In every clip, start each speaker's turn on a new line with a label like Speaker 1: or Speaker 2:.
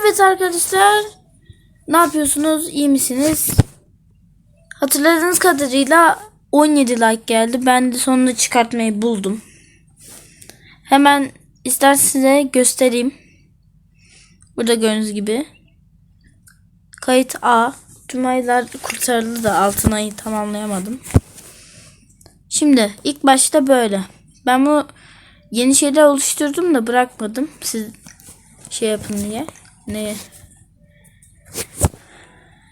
Speaker 1: Evet arkadaşlar. Ne yapıyorsunuz? İyi misiniz? Hatırladığınız kadarıyla 17 like geldi. Ben de sonunda çıkartmayı buldum. Hemen ister size göstereyim. Burada gördüğünüz gibi. Kayıt A. Tüm aylar kurtarıldı da altın ayı tamamlayamadım. Şimdi ilk başta böyle. Ben bu yeni şeyler oluşturdum da bırakmadım. Siz şey yapın diye. Ne?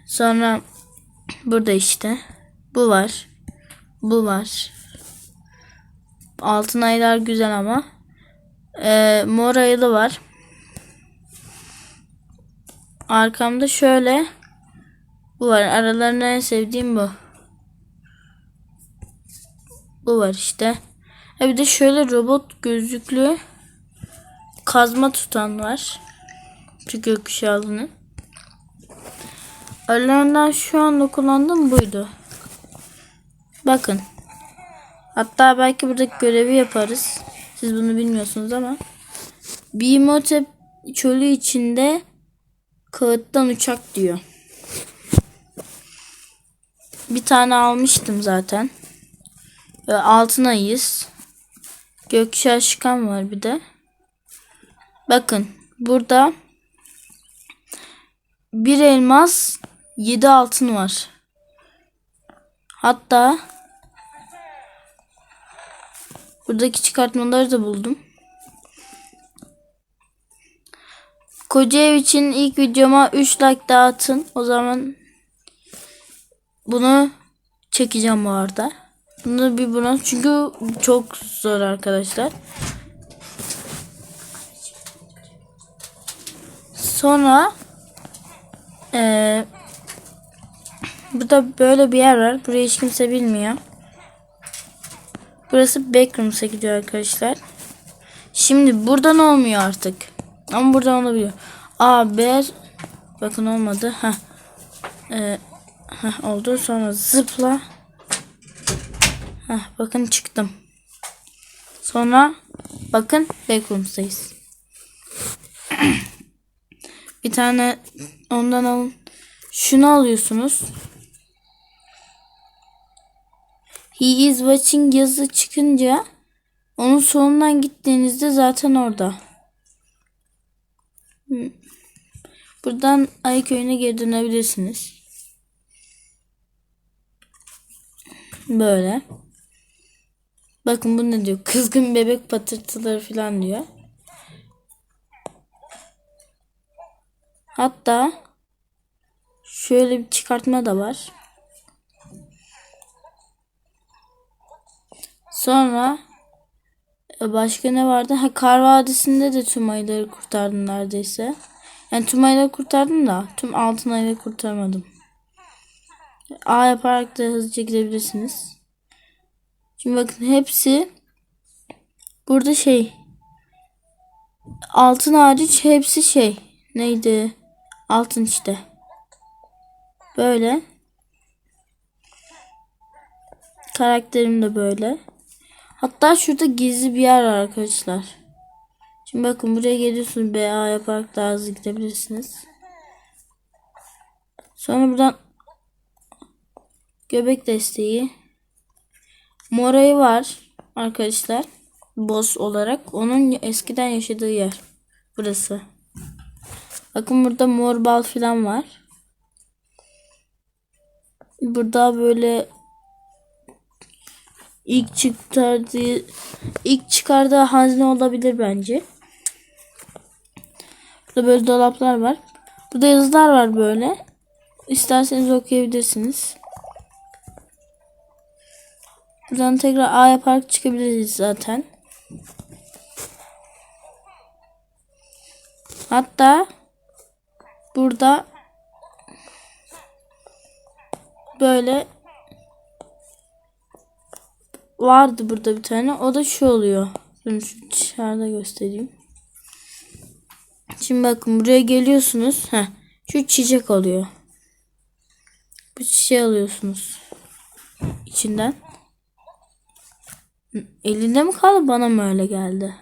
Speaker 1: Sonra burada işte bu var. Bu var. Altın aylar güzel ama. Ee, mor ayılı var. Arkamda şöyle bu var. Aralarında en sevdiğim bu. Bu var işte. Ha bir de şöyle robot gözlüklü kazma tutan var. Şu gökkuşağının. Aralarından şu anda kullandığım buydu. Bakın. Hatta belki buradaki görevi yaparız. Siz bunu bilmiyorsunuz ama. Bimotep çölü içinde kağıttan uçak diyor. Bir tane almıştım zaten. Altın ayız. Gökşah çıkan var bir de. Bakın burada bir elmas yedi altın var. Hatta buradaki çıkartmaları da buldum. Koca ev için ilk videoma 3 like daha. O zaman bunu çekeceğim bu arada. Bunu bir buna çünkü çok zor arkadaşlar. Sonra eee burada böyle bir yer var. Burayı hiç kimse bilmiyor. Burası Backrooms'a gidiyor arkadaşlar. Şimdi buradan olmuyor artık. Ama buradan olabiliyor. A, B bakın olmadı. Heh. Ee, heh, oldu. Sonra zıpla. Heh, bakın çıktım. Sonra bakın Backrooms'tayız. Bir tane ondan alın. Şunu alıyorsunuz. He is watching yazı çıkınca onun sonundan gittiğinizde zaten orada. Hmm. Buradan Ay köyüne geri dönebilirsiniz. Böyle. Bakın bu ne diyor? Kızgın bebek patırtıları falan diyor. Hatta şöyle bir çıkartma da var. Sonra e, başka ne vardı? Ha Kar Vadisi'nde de tüm ayları kurtardım neredeyse. Yani tüm ayları kurtardım da tüm altın ayları kurtarmadım. A yaparak da hızlıca gidebilirsiniz. Şimdi bakın hepsi burada şey altın hariç hepsi şey neydi? Altın işte. Böyle. Karakterim de böyle. Hatta şurada gizli bir yer var arkadaşlar. Şimdi bakın buraya geliyorsunuz. BA yaparak daha hızlı gidebilirsiniz. Sonra buradan göbek desteği. Morayı var arkadaşlar. Boss olarak. Onun eskiden yaşadığı yer. Burası. Bakın burada mor bal falan var. Burada böyle ilk çıkardığı ilk çıkardığı hazne olabilir bence. Burada böyle dolaplar var. Burada yazılar var böyle. İsterseniz okuyabilirsiniz. Buradan tekrar A yaparak çıkabiliriz zaten. Hatta burada böyle vardı burada bir tane. O da şu oluyor. Dur şu dışarıda göstereyim. Şimdi bakın buraya geliyorsunuz. Heh, şu çiçek oluyor. Bu çiçeği alıyorsunuz. içinden. Elinde mi kaldı bana mı öyle geldi?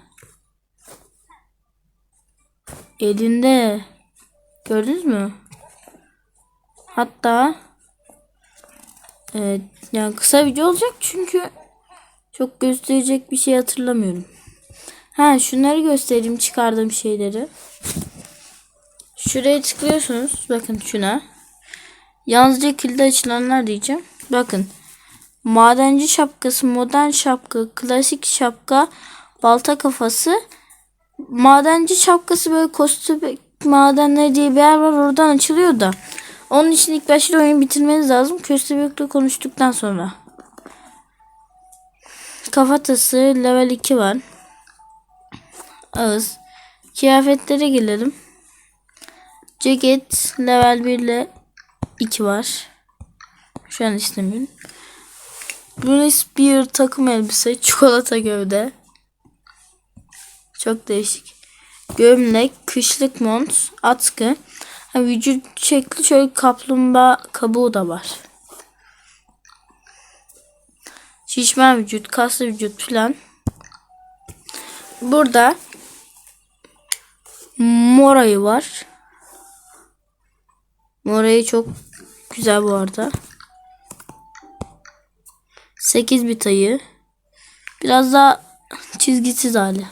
Speaker 1: Elinde. Gördünüz mü? Hatta evet, yani kısa video olacak çünkü çok gösterecek bir şey hatırlamıyorum. Ha şunları göstereyim çıkardığım şeyleri. Şuraya tıklıyorsunuz. Bakın şuna. Yalnızca kilde açılanlar diyeceğim. Bakın. Madenci şapkası, modern şapka, klasik şapka, balta kafası. Madenci şapkası böyle kostüm madenleri diye bir yer var oradan açılıyor da. Onun için ilk başta oyunu bitirmeniz lazım. Köstebek'le konuştuktan sonra. Kafatası level 2 var. Ağız. Kıyafetlere gelelim. Ceket level 1 ile 2 var. Şu an istemiyorum. Bruce bir takım elbise. Çikolata gövde. Çok değişik. Gömlek, kışlık mont, atkı. Ha, vücut şekli şöyle kaplumbağa kabuğu da var. Şişman vücut, kaslı vücut falan. Burada Morayı var. Morayı çok güzel bu arada. 8 bit ayı. Biraz daha çizgisiz hali.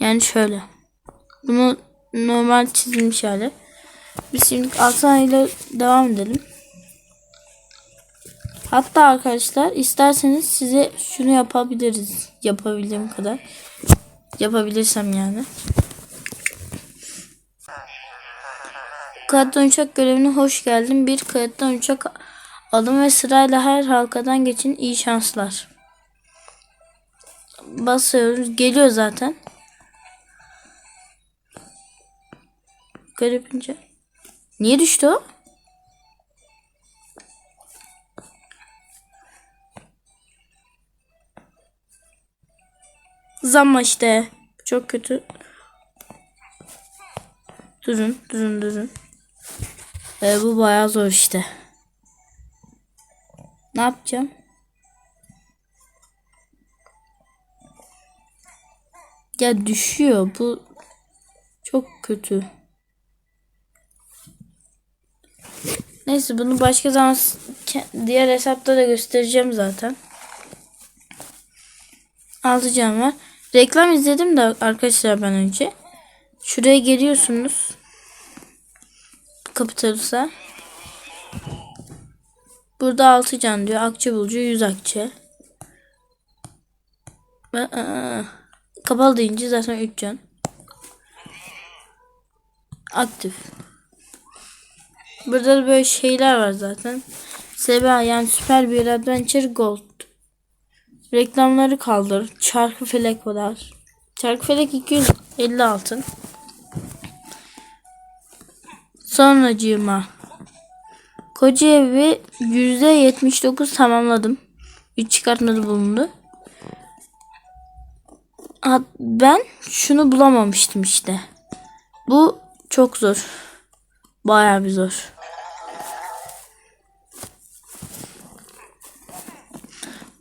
Speaker 1: Yani şöyle. Bunu normal çizilmiş hali. Biz şimdi altın ile devam edelim. Hatta arkadaşlar isterseniz size şunu yapabiliriz. Yapabildiğim kadar. Yapabilirsem yani. Kayıttan uçak görevine hoş geldin. Bir kayıttan uçak alın ve sırayla her halkadan geçin. İyi şanslar. Basıyoruz. Geliyor zaten. Garipince. Niye düştü o? Zamma işte. Çok kötü. Durun, durun, durun. Ee, bu bayağı zor işte. Ne yapacağım? Ya düşüyor. Bu çok kötü. Neyse bunu başka zaman diğer hesapta da göstereceğim zaten. Alacağım var. Reklam izledim de arkadaşlar ben önce. Şuraya geliyorsunuz. Kapitalisa. Burada 6 can diyor. Akçe bulucu 100 akçe. Kapalı deyince zaten 3 can. Aktif. Burada da böyle şeyler var zaten. Seba yani süper bir adventure gold. Reklamları kaldır. Çarkı felek var. Çarkı felek 250 altın. Sonracığıma. Koca evi %79 tamamladım. 3 çıkartmadı bulundu. Ben şunu bulamamıştım işte. Bu çok zor. Bayağı bir zor.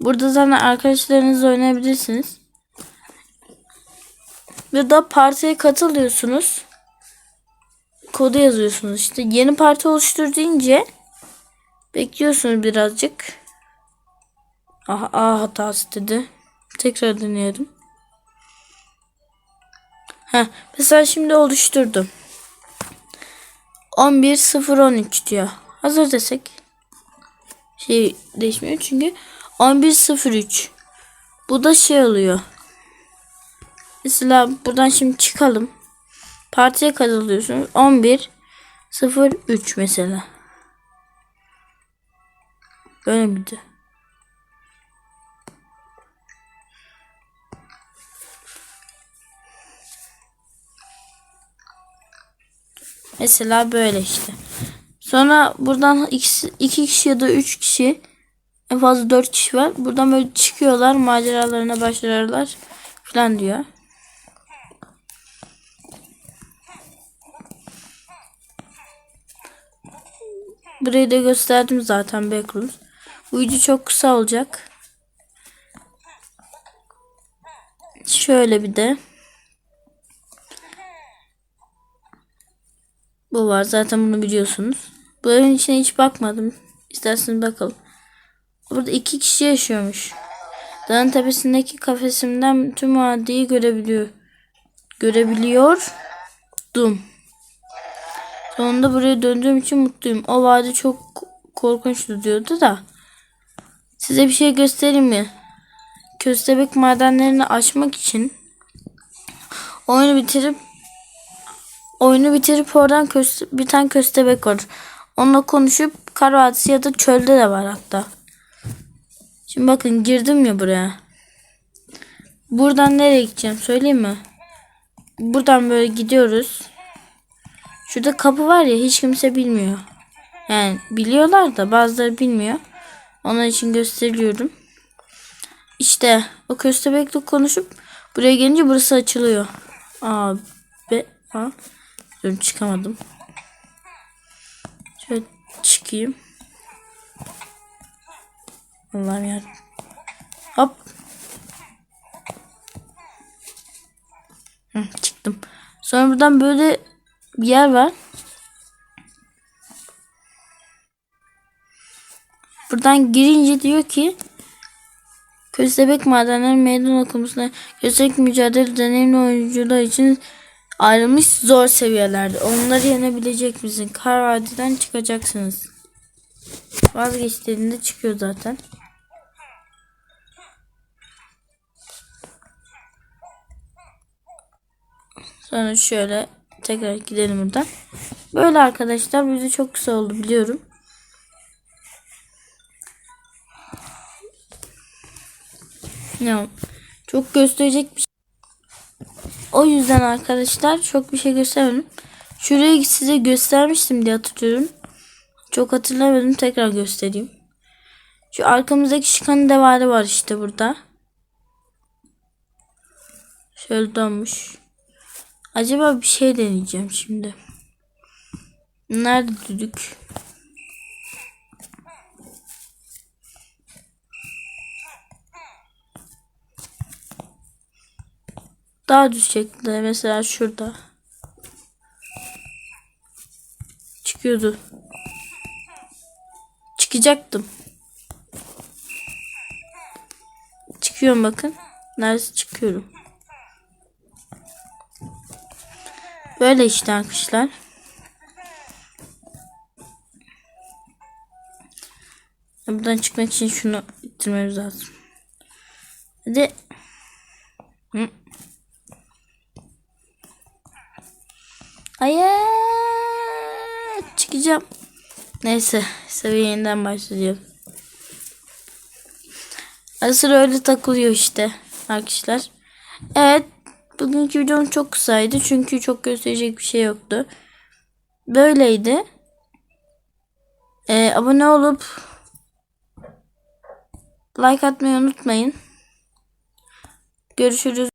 Speaker 1: Burada zaten arkadaşlarınızla oynayabilirsiniz. Ve da partiye katılıyorsunuz. Kodu yazıyorsunuz işte. Yeni parti oluştur deyince bekliyorsunuz birazcık. Aha, A hatası dedi. Tekrar deneyelim. Ha, mesela şimdi oluşturdum. 11.013 diyor. Hazır desek şey değişmiyor çünkü 11.03 bu da şey oluyor. Mesela buradan şimdi çıkalım. Partiye katılıyorsunuz. 11.03 mesela. Böyle miydi? Mesela böyle işte. Sonra buradan iki, iki kişi ya da üç kişi en fazla dört kişi var. Buradan böyle çıkıyorlar maceralarına başlarlar falan diyor. Burayı da gösterdim zaten backrooms. Bu video çok kısa olacak. Şöyle bir de Bu var. Zaten bunu biliyorsunuz. Bu evin içine hiç bakmadım. İsterseniz bakalım. Burada iki kişi yaşıyormuş. Dağın tepesindeki kafesimden tüm vadiyi görebiliyor. Görebiliyor. Dum. Sonunda buraya döndüğüm için mutluyum. O vadi çok korkunçtu diyordu da. Size bir şey göstereyim mi? Köstebek madenlerini açmak için oyunu bitirip oyunu bitirip oradan köste, bir tane köstebek var. Onunla konuşup kar vadisi ya da çölde de var hatta. Şimdi bakın girdim ya buraya. Buradan nereye gideceğim söyleyeyim mi? Buradan böyle gidiyoruz. Şurada kapı var ya hiç kimse bilmiyor. Yani biliyorlar da bazıları bilmiyor. Onun için gösteriyorum. İşte o köstebekle konuşup buraya gelince burası açılıyor. A, B, A. Dur çıkamadım. Şöyle çıkayım. Allah'ım ya. Hop. Hı, çıktım. Sonra buradan böyle bir yer var. Buradan girince diyor ki Köstebek madenleri meydan okumasına köstebek mücadele deneyimli oyuncular için ayrılmış zor seviyelerde. Onları yenebilecek misin? Kar vadiden çıkacaksınız. Vazgeçtiğinde çıkıyor zaten. Sonra şöyle tekrar gidelim buradan. Böyle arkadaşlar bizi çok kısa oldu biliyorum. Ya çok gösterecek bir şey. O yüzden arkadaşlar çok bir şey göstermedim. Şurayı size göstermiştim diye hatırlıyorum. Çok hatırlamadım tekrar göstereyim. Şu arkamızdaki şikanın devarı var işte burada. Şöyle dönmüş. Acaba bir şey deneyeceğim şimdi. Nerede düdük? Daha düz şekilde mesela şurada. Çıkıyordu. Çıkacaktım. Çıkıyorum bakın. Neresi çıkıyorum. Böyle işte arkadaşlar. Buradan çıkmak için şunu ittirmemiz lazım. Hadi. Hı. Hayır. Çıkacağım. Neyse. Seviye yeniden başlayacağım. Ara sıra öyle takılıyor işte. Arkadaşlar. Evet. Bugünkü videom çok kısaydı. Çünkü çok gösterecek bir şey yoktu. Böyleydi. Ee, abone olup like atmayı unutmayın. Görüşürüz.